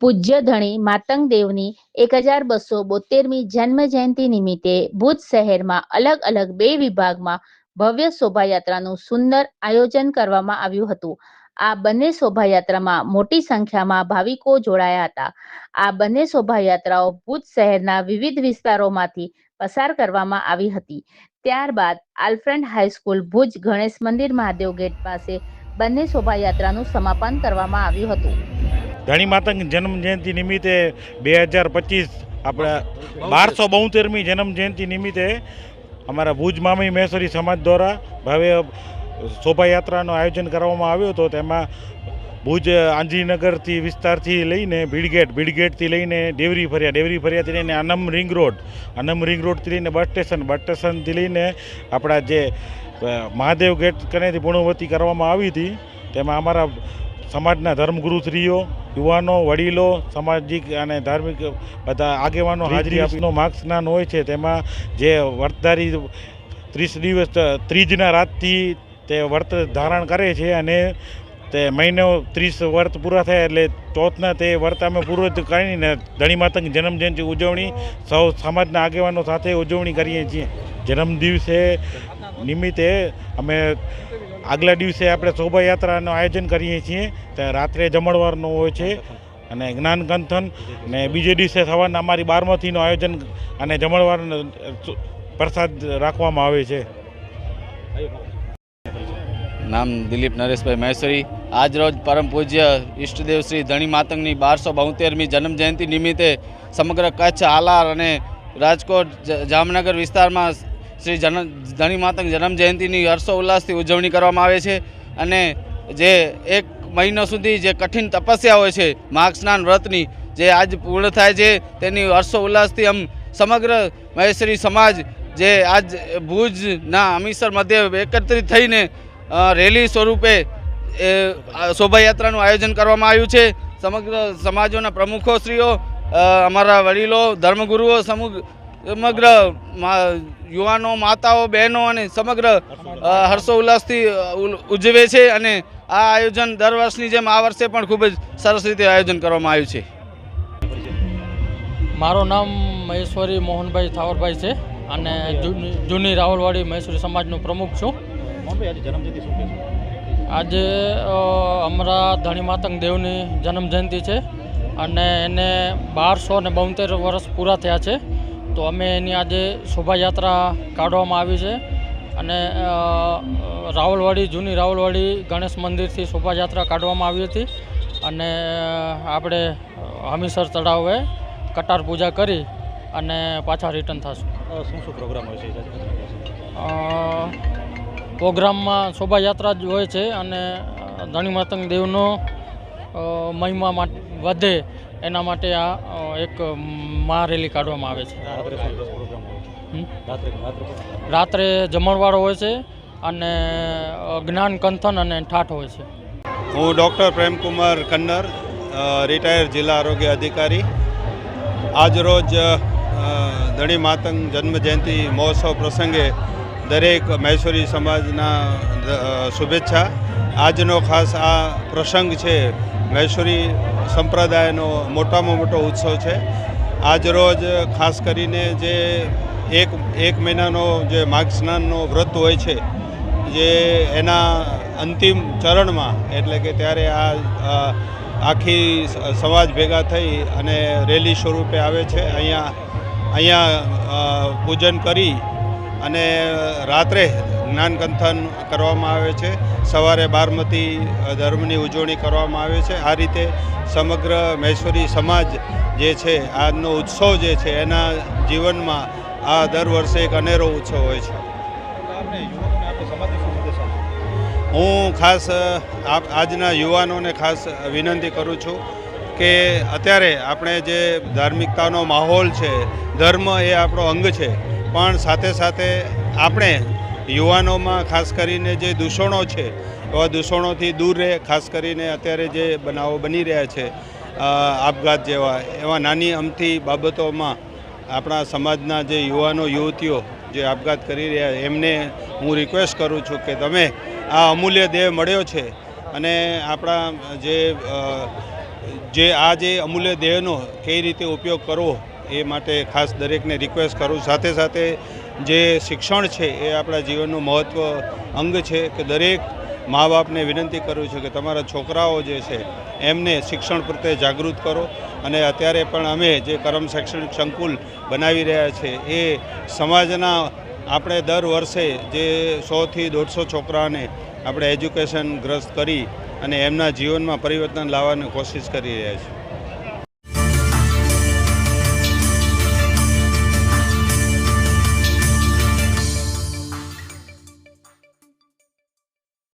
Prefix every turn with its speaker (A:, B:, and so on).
A: પૂજ્ય ધણી માતંગ દેવની એક હજાર બસો બોતેરમી જન્મ જયંતિ નિમિત્તે ભુજ શહેરમાં અલગ અલગ બે વિભાગમાં ભવ્ય શોભાયાત્રાનું સુંદર આયોજન કરવામાં આવ્યું હતું. આ બંને શોભાયાત્રામાં મોટી સંખ્યામાં ભાવિકો જોડાયા હતા. આ બંને શોભાયાત્રાઓ ભુજ શહેરના વિવિધ વિસ્તારોમાંથી પસાર કરવામાં આવી હતી. ત્યારબાદ આલ્ફ્રેન્ડ હાઈસ્કૂલ ભુજ ગણેશ મંદિર મહાદેવ ગેટ પાસે બંને શોભાયાત્રાનું સમાપન કરવામાં આવ્યું હતું.
B: ધણી માતંગ જન્મ જયંતિ નિમિત્તે બે હજાર પચીસ આપણા બારસો બોતેરમી જન્મ જયંતિ નિમિત્તે અમારા ભુજ મામી મહેશ્વરી સમાજ દ્વારા ભવ્ય શોભાયાત્રાનું આયોજન કરવામાં આવ્યું હતું. તેમાં ભુજ આંજીનગરથી વિસ્તારથી લઈને ભીડગેટ, ભીડગેટથી લઈને ડેવરી ફર્યા, ડેવરી ફર્યાથી લઈને અનમ રિંગ રોડ અનમ રિંગ રોડથી લઈને બસ સ્ટેશન, બસ સ્ટેશનથી લઈને આપણા જે મહાદેવ ગેટ કનેથી પૂર્ણવતી કરવામાં આવી હતી. તેમાં અમારા સમાજના ધર્મગુરુશ્રીઓ યુવાનો વડીલો સામાજિક અને ધાર્મિક બધા આગેવાનો હાજરી આપીનો માર્ગ સ્નાન હોય છે તેમાં જે વર્તધારી ત્રીસ દિવસ ત્રીજના રાતથી તે વર્ત ધારણ કરે છે અને તે મહિનો ત્રીસ વર્ત પૂરા થાય એટલે ચોથના તે વર્ત અમે પૂરો કરીને ધણી માતાની જન્મજયંતિ ઉજવણી સૌ સમાજના આગેવાનો સાથે ઉજવણી કરીએ છીએ. જન્મ દિવસે નિમિત્તે અમે આગલા દિવસે આપણે શોભાયાત્રાનું આયોજન કરીએ છીએ. તે રાત્રે જમણવારનું હોય છે અને જ્ઞાન કંથન ને બીજે દિવસે સવારના અમારી બારમતીનું આયોજન અને જમણવાર પ્રસાદ રાખવામાં આવે છે.
C: નામ દિલીપ નરેશભાઈ મહેશ્વરી આજ રોજ પરમ પૂજ્ય ઈષ્ટદેવ શ્રી ધણી માતંગની બારસો બોતેરમી જન્મજયંતિ નિમિત્તે સમગ્ર કચ્છ આલાર અને રાજકોટ જામનગર વિસ્તારમાં શ્રી જન, ધણી માતંગ જન્મ જયંતિની હર્ષો ઉજવણી કરવામાં આવે છે અને જે એક મહિનો સુધી જે કઠિન તપસ્યા હોય છે, માઘ સ્નાન વ્રતની, જે આજ પૂર્ણ થાય છે, તેની હર્ષો ઉલ્લાસથી આમ સમગ્ર મહેશ્વરી સમાજ જે આજ ભુજના અમીસર મધ્ય એકત્રિત થઈને રેલી સ્વરૂપે શોભાયાત્રાનું આયોજન કરવામાં આવ્યું છે. સમગ્ર સમાજોના પ્રમુખોશ્રીઓ શ્રીઓ અમારા વડીલો, ધર્મગુરુઓ સમુગ સમગ્ર મા- યુવાનો માતાઓ બહેનો અને સમગ્ર હર્ષોલ્લાસથી ઉજવે છે અને આ આયોજન દર વર્ષની જેમ આ વર્ષે પણ ખૂબ જ સરસ રીતે આયોજન કરવામાં આવ્યું છે.
D: મારું નામ મહેશ્વરી મોહનભાઈ થાવરભાઈ છે અને જૂની રાહુલવાડી રાવલવાડી મહેશ્વરી સમાજનું પ્રમુખ છું. આજે અમારા ધણી માતંગ દેવની જન્મ જયંતિ છે અને એને બારસો ને બોતેર વર્ષ પૂરા થયા છે. તો અમે એની આજે શોભાયાત્રા કાઢવામાં આવી છે. અને રાવલવાડી જૂની રાવલવાડી ગણેશ મંદિરથી શોભાયાત્રા કાઢવામાં આવી હતી. અને આપણે હમીસર તળાવે કટાર પૂજા કરી અને પાછા રિટર્ન થશું.
E: શું શું પ્રોગ્રામ હોય છે?
D: પ્રોગ્રામમાં શોભાયાત્રા જ હોય છે અને ધણી માતંગ દેવનો મહિમા વધે એના માટે આ એક મહારેલી કાઢવામાં આવે છે.
E: રાત્રે
D: જમણવાળો હોય છે અને જ્ઞાન કંથન અને ઠાઠ હોય છે.
F: હું doctor Premkumar Kannar retired retire જિલ્લા આરોગ્ય અધિકારી. આજરોજ ધણી માતંગ જન્મ જયંતિ મહોત્સવ પ્રસંગે દરેક મહેશ્વરી સમાજના શુભેચ્છા. આજનો ખાસ આ પ્રસંગ છે મહેશ્વરી સંપ્રદાયનો મોટામાં મોટો ઉત્સવ છે. આજરોજ ખાસ કરીને જે એક એક મહિનાનો જે માઘ સ્નાનનો વ્રત હોય છે, જે એના અંતિમ ચરણમાં, એટલે કે ત્યારે આ આખી સમાજ ભેગા થઈ અને રેલી સ્વરૂપે આવે છે. અહીંયા અહીંયા પૂજન કરી અને રાત્રે જ્ઞાનકંથન કરવામાં આવે છે. સવારે બારમતી ધર્મની ઉજવણી કરવામાં આવે છે. આ રીતે સમગ્ર મહેશ્વરી સમાજ જે છે, આજનો ઉત્સવ જે છે, એના જીવનમાં આ દર વર્ષે એક અનેરો ઉત્સવ હોય છે. હું ખાસ આજના યુવાનોને ખાસ વિનંતી કરું છું કે અત્યારે આપણે જે ધાર્મિકતાનો માહોલ છે, ધર્મ એ આપણો અંગ છે. પણ સાથે સાથે આપણે યુવાનોમાં ખાસ કરીને જે દૂષણો છે, એવા દૂષણોથી દૂર રહે, ખાસ કરીને અત્યારે જે બનાવો બની રહ્યા છે આપઘાત જેવા, એવા નાની અમથી બાબતોમાં આપણા સમાજના જે યુવાનો, યુવતીઓ જે આપઘાત કરી રહ્યા એમને હું રિક્વેસ્ટ કરું છું કે તમે આ અમૂલ્ય દેહ મળ્યો છે અને આપણા જે જે આ જે અમૂલ્ય દેહનો કઈ રીતે ઉપયોગ કરવો એ માટે ખાસ દરેકને રિક્વેસ્ટ કરું. સાથે સાથે જે શિક્ષણ છે એ આપણા જીવનનું મહત્ત્વ અંગ છે કે દરેક મા બાપને વિનંતી કરું છું કે તમારા છોકરાઓ જે છે એમને શિક્ષણ પ્રત્યે જાગૃત કરો અને અત્યારે પણ અમે જે કરમ શૈક્ષણિક સંકુલ બનાવી રહ્યા છે એ સમાજના આપણે દર વર્ષે જે સોથી દોઢસો છોકરાને આપણે એજ્યુકેશન ગ્રસ્ત કરી અને એમના જીવનમાં પરિવર્તન લાવવાની કોશિશ કરી રહ્યા છીએ.